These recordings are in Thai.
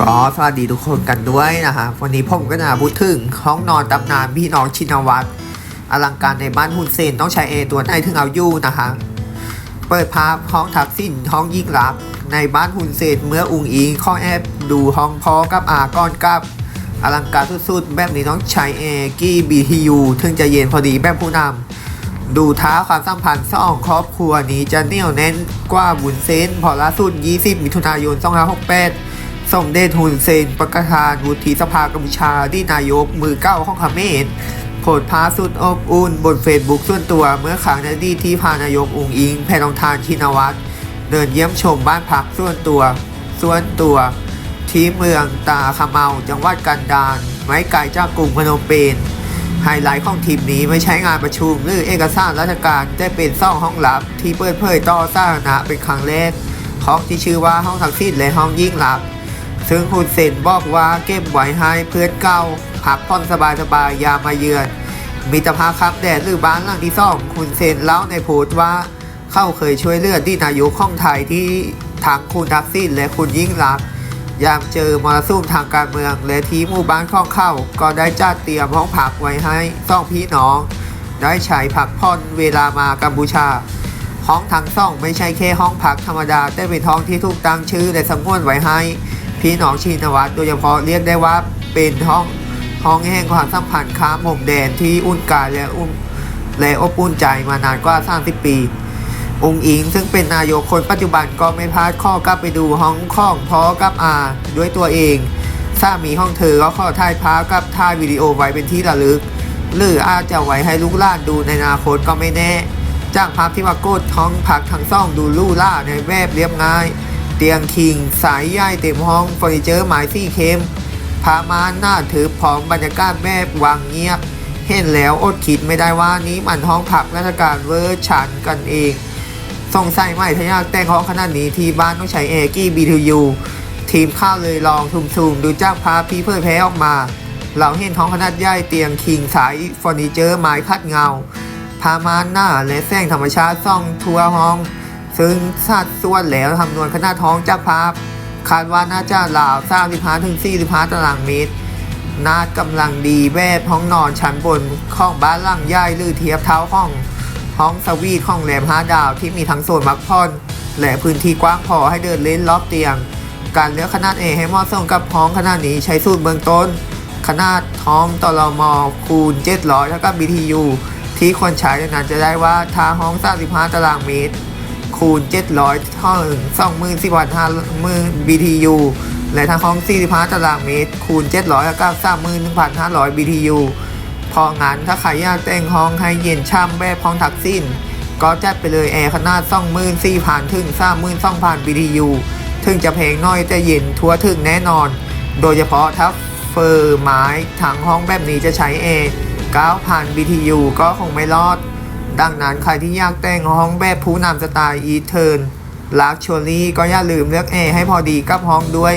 ก็สวัสดีทุกคนกันด้วยนะฮะวันนี้ผมก็จะพูดถึงห้องนอนตำนานพี่น้องชินวัตรอลังการในบ้านฮุนเซนต้องใช้เอตัวไหนถึงเอาอยู่นะฮะเปิดภาพห้องทักษิณห้องยิ่งลักษณ์ในบ้านฮุนเซนเมื่ออุงอิงข้อแอบดูห้องพอกับอาก้อนกับอลังการสุดๆ แบบนี้ต้องใช้เอกี้บีทียูถึงจะเย็นพอดีแบบผู้นำดูท้าความสัมพันธ์สองครอบครัวนี้จะเหนี่ยวแน่นกว่าบุญเซนพอล่าสุด 20 มิถุนายน 2568 ส่งเดชฮุนเซน ประธานวุฒิสภากัมพูชาที่นายกมือเก้าของเขมรโพสต์พาสุดอบอุ่นบนเฟซบุ๊กส่วนตัวเมื่อครั้งในอดีที่พานายกอุงอิง แพรทองทานชินวัตรเดินเยี่ยมชมบ้านพักส่วนตัว ส่วนตัว ที่เมืองตาคาเมา จังหวัดกันดารไม่ไกลจากกรุงพนมเปญไฮไลท์ของทีมนี้ไม่ใช้งานประชุมหรือเอกสารราชการแต่เป็นซ่องห้องลับ ที่เปิดเผยต่อสาธารณะเป็นครั้งแรกห้องที่ชื่อว่าห้องทักษิณและห้องยิ่งลับ ซึ่งคุณเซนบอกว่าเก็บไว้ให้เพื่อนเก่าพักผ่อนสบายๆยามมาเยือน มิตรภาพครับแดดหรือบ้านหลังที่สองคุณเซนเล่าในโพสต์ว่า เข้าเคยช่วยเลือดที่นายกข้องไทยที่ทางคุณทักษิณและคุณยิ่งลักยามเจอมรสุมทางการเมือง และที่หมู่บ้านข้องเข้า ก็ได้จัดเตรียมห้องพักไว้ให้ซ่องพี่น้อง ได้ใช้พักผ่อนเวลามากัมพูชา ห้องทั้งซ่องไม่ใช่แค่ห้องพักธรรมดา แต่เป็นห้องที่ถูกตั้งชื่อและสำนวนไว้ให้ พี่น้องชินวัตรโดยเฉพาะเรียกได้ว่าเป็นห้องห้องแห่งความสัมพันธ์ข้ามผมแดนที่อุ่นกายและอุ่นและอบอุ่นใจมานานกว่า30ปี องค์อิงซึ่งเป็นนายกคนปัจจุบันก็ไม่พลาดข้อกลับไปดูห้องข้องพ่อกับอาด้วยตัวเองสามีห้องเธอก็ขอถ่ายภาพกับถ่ายวิดีโอไว้เป็นที่ระลึก หรืออาจจะไว้ให้ลูกหลานดูในอนาคตก็ไม่แน่ จากภาพที่ว่าโกดท้องพักทั้งซ่องดูลู่ล่าในแวบเรียบง่าย เตียงคิง สายย่ายเต็มห้องเฟอร์นิเจอร์ไม้ซี่เข้มพามาหน้าถือพร้อมบรรยากาศแบบวางเงียบ เห็นแล้วอดคิดไม่ได้ว่านี้มันห้องพักราชการเวอร์ชันกันเองสงสัยไหมถ้าอยากแต่งห้องขนาดนี้ที่บ้านต้องใช้เอกี้บีทูยูทีมข้าวเลยลองทุ่มซูมดูจากภาพี่เผยแพร่ออกมา เราเห็นห้องขนาดใหญ่เตียงคิงสายเฟอร์นิเจอร์ไม้คัดเงาพามาหน้าและแสงธรรมชาติส่องทั่วห้อง ซึ่งสัดส่วนแล้วทำนวนขนาดท้องจากภาพ คาดว่าน่าจะราว35ถึง45ตารางเมตรนาดกำลังดีแวดห้องนอนชั้นบนของบ้านหลังใหญ่หรือเทียบเท้าห้อง ห้องสวีทของแหลมห้าดาวที่มีทั้งโซนพักผ่อนและพื้นที่กว้างพอให้เดินเล่นรอบเตียง การเลือกขนาดเอให้เหมาะสมกับห้องขนาดนี้ใช้สูตรเบื้องต้น ขนาดห้องตลมคูณ 700เท่ากับ BTU ที่ควรใช้นั้นจะได้ว่าถ้าห้อง35ตารางเมตร คูณ 700 เท่าถึง24,500 BTU และถ้าห้อง45ตารางเมตร คูณ 700แล้วก็31,500 BTU พองั้นถ้าใครอยากแต่งห้องให้เย็นช่ำแบบห้องทักซินก็จัดไปเลยแอร์ขนาด24,000ถึง32,000 BTU ถึงจะแพงน้อยแต่เย็นทั่วถึงแน่นอน โดยเฉพาะถ้าเฟอร์ไม้ทางห้องแบบนี้จะใช้แอร์9,000 BTU ก็คงไม่รอด ดังนั้นใครที่อยากแต่งห้องแบบผู้นำสไตล์อีเทิร์นลักชัวรี่ก็อย่าลืมเลือกแอร์ให้พอดีกับห้องด้วย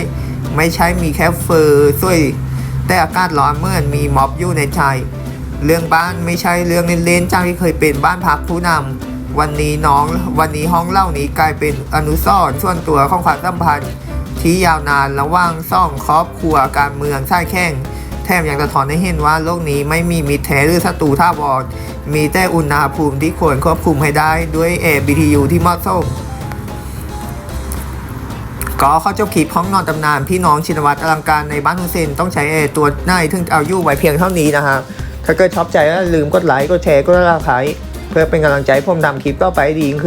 ไม่ใช่มีแค่เฟอร์สวย แต่อากาศร้อนเหมื่อนมีม็อบอยู่ในใจ เรื่องบ้านไม่ใช่เรื่องเล่นๆจากที่เคยเป็นบ้านพักผู้นำวันนี้น้องวันนี้ห้องเล่านี้กลายเป็นอนุสรณ์ส่วนตัวของความสัมพันธ์ที่ยาวนานระหว่างซ่องครอบครัวการเมืองใช่แข่ง แถมยังสะท้อนให้เห็นว่าโลกนี้ไม่มีมิตรแท้หรือศัตรูท่าวอดมีแต่อุณหภูมิที่ควรควบคุมให้ได้ด้วย ABTU ที่เหมาะสมก็เข้าจบคลิปห้องนอนตำนานพี่น้องชินวัตรอลังการในบ้านฮุนเซนต้องใช้แอตัวหน้าถึงเอายู่ไว้เพียงเท่านี้นะครับถ้าเกิดชอบใจก็ลืมกดไลค์กดแชร์กดติดตาเพื่อเป็นกำลังใจให้ผมทำคลิปต่อไปดีขึ้น